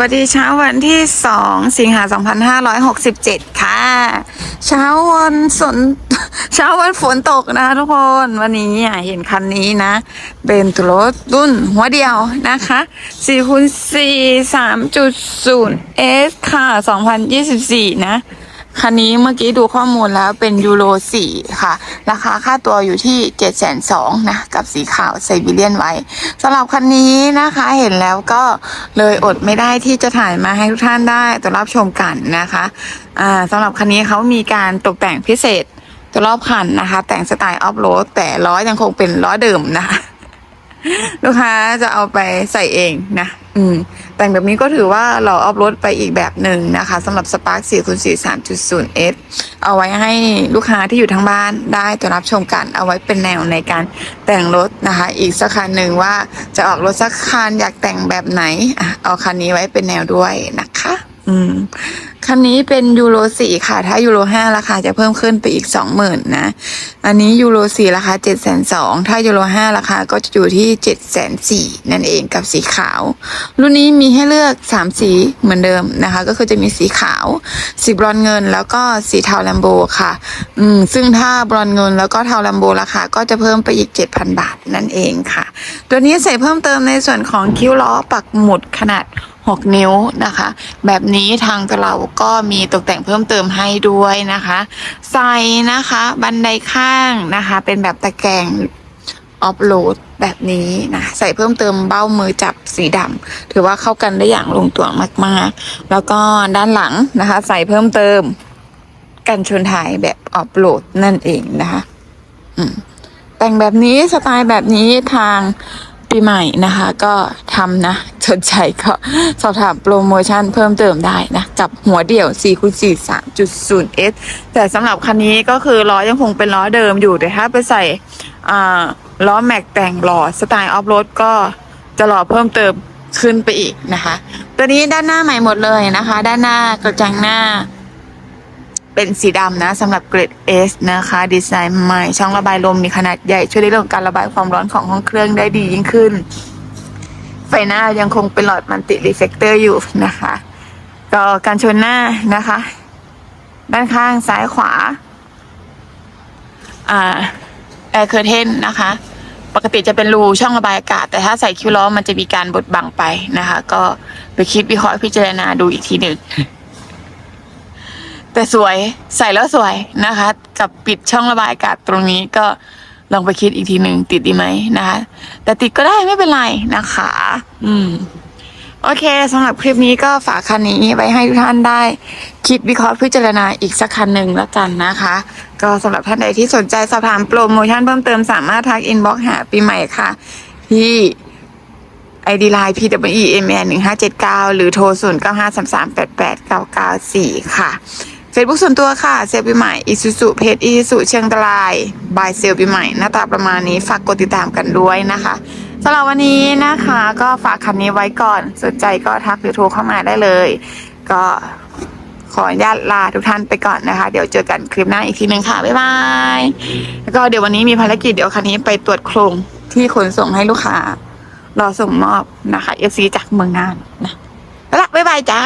วัสดีเช้าวันที่ 2 สิงหา 2567 ค่ะ เช้าวันฝนเช้าวันฝนตกนะทุกคนวันนี้เห็นคันนี้นะ เป็นตัวรถรุ่นหัวเดียวนะคะ4คูณ4 3.0 S ค่ะ 2024 นะ คันนี้เมื่อกี้ดูข้อมูลแล้วเป็นยูโร4 ค่ะ ราคาค่าตัวอยู่ที่ 7 2 0 0นะ กับสีขาวไซบีเรียนไว้สำหรับคันนี้นะคะเห็นแล้วก็เลยอดไม่ได้ที่จะถ่ายมาให้ทุกท่านได้ตัวรับชมกันนะคะอ่าสำหรับคันนี้เขามีการตกแต่งพิเศษตัวรอบคันนะคะ แต่งสไตล์ออฟโรดแต่ล้อยังคงเป็นล้อเดิมนะคะลูกค้าจะเอาไปใส่เองนะ อืม แต่งแบบนี้ก็ถือว่าเราอัพรถไปอีกแบบหนึ่งนะคะสำหรับ Spark 4.4 3.0 S เอาไว้ให้ลูกค้าที่อยู่ทางบ้านได้ตัวรับชมกัน เอาไว้เป็นแนวในการแต่งรถนะคะ อีกสักคันหนึ่งว่าจะออกรถสักคันอยากแต่งแบบไหนเอาคันนี้ไว้เป็นแนวด้วยนะคะ อืม คันนี้เป็นยูโร4ค่ะ ถ้ายูโร5ราคาจะเพิ่มขึ้นไปอีก20,000นนะ อันนี้ยูโร4ราคา7 2 0 0 0ถ้ายูโร5ราคาก็จะอยู่ที่7 4 0 0 0นั่นเองกับสีขาว รุ่นนี้มีให้เลือก3สีเหมือนเดิมนะคะ ก็คือจะมีสีขาว สีบรอนเงิน แล้วก็สีเทาแลมโบค่ะ อืม ซึ่งถ้าบรอนเงินแล้วก็เทาแลมโบราคาก็จะเพิ่มไปอีก7,000บาทนั่นเองค่ะ ตัวนี้ใส่เพิ่มเติมในส่วนของคิ้วล้อปักหมุดขนาด 6 นิ้วนะคะ แบบนี้ทางเราก็มีตกแต่งเพิ่มเติมให้ด้วยนะคะใส่นะคะบันไดข้างนะคะ เป็นแบบตะแกรงออฟโหลดแบบนี้นะใส่เพิ่มเติมเบ้ามือจับสีดำถือว่าเข้ากันได้อย่างลงตัวมากๆ แล้วก็ด้านหลังนะคะ ใส่เพิ่มเติมกันชนท้ายแบบออฟโหลดนั่นเองนะคะแต่งแบบนี้สไตล์แบบนี้ทางปีใหม่นะคะ ก็ทำนะ สนใจก็สอบถามโปรโมชั่นเพิ่มเติมได้นะ กับหัวเดี่ยว4คูณ4 3.0 S แต่สำหรับคันนี้ก็คือล้อยังคงเป็นล้อเดิมอยู่แต่ถ้าไปใส่ล้อแม็กแต่งหล่อสไตล์ออฟโรดก็จะหล่อเพิ่มเติมขึ้นไปอีกนะคะ ตัวนี้ด้านหน้าใหม่หมดเลยนะคะ ด้านหน้ากระจังหน้า เป็นสีดำนะสำหรับเกรด S นะคะ ดีไซน์ใหม่ช่องระบายลมมีขนาดใหญ่ช่วยในเรื่องการระบายความร้อนของห้องเครื่องได้ดียิ่งขึ้น ไฟหน้ายังคงเป็นหลอดมันติรีเฟกเตอร์อยู่นะคะ ก็การชนหน้านะคะ ด้านข้างซ้ายขวาอแอร์เคอร์เทนนะคะ ปกติจะเป็นรูช่องระบายอากาศ แต่ถ้าใส่คิ้วล้อมันจะมีการบดบังไปนะคะ ก็ไปคิดวิเคราะห์พิจารณาดูอีกทีหนึ่งแต่สวยใส่แล้วสวยนะคะ กับปิดช่องระบายอากาศตรงนี้ก็ ลองไปคิดอีกทีหนึ่งติดดีไหมนะคะ แต่ติดก็ได้ไม่เป็นไรนะคะ อืม โอเคสำหรับคลิปนี้ก็ฝากคันนี้ไว้ให้ทุกท่านได้ คิดวิเคราะห์พิจารณาอีกสักคันหนึ่งแล้วกันนะคะ ก็สำหรับท่านใดที่สนใจสอบถามโปรโมชั่นเพิ่มเติมสามารถทักอินบ็อกหาปีใหม่ค่ะ ที่ ID Line PWE MN 1579 หรือโทร 0 9 5 3 3 8 8 9 9 4ค่ะ Facebook ส่วนตัวค่ะ เซลปีใหม่อิสุสุเพจอิสุเชียงราย บายเซลปีใหม่หน้าตาประมาณนี้ฝากกดติดตามกันด้วยนะคะสำหรับวันนี้นะคะ ก็ฝากคันนี้ไว้ก่อนสนใจก็ทักหรือโทรเข้ามาได้เลย ก็ขออนุญาตลาทุกท่านไปก่อนนะคะ เดี๋ยวเจอกันคลิปหน้าอีกทีหนึ่งค่ะ บ๊ายบาย แล้วก็เดี๋ยววันนี้มีภารกิจเดี๋ยวคันนี้ไปตรวจโครงที่ขนส่งให้ลูกค้ารอส่งมอบนะคะ FC จากเมืองน่านนะไปละบ๊ายบายจ้า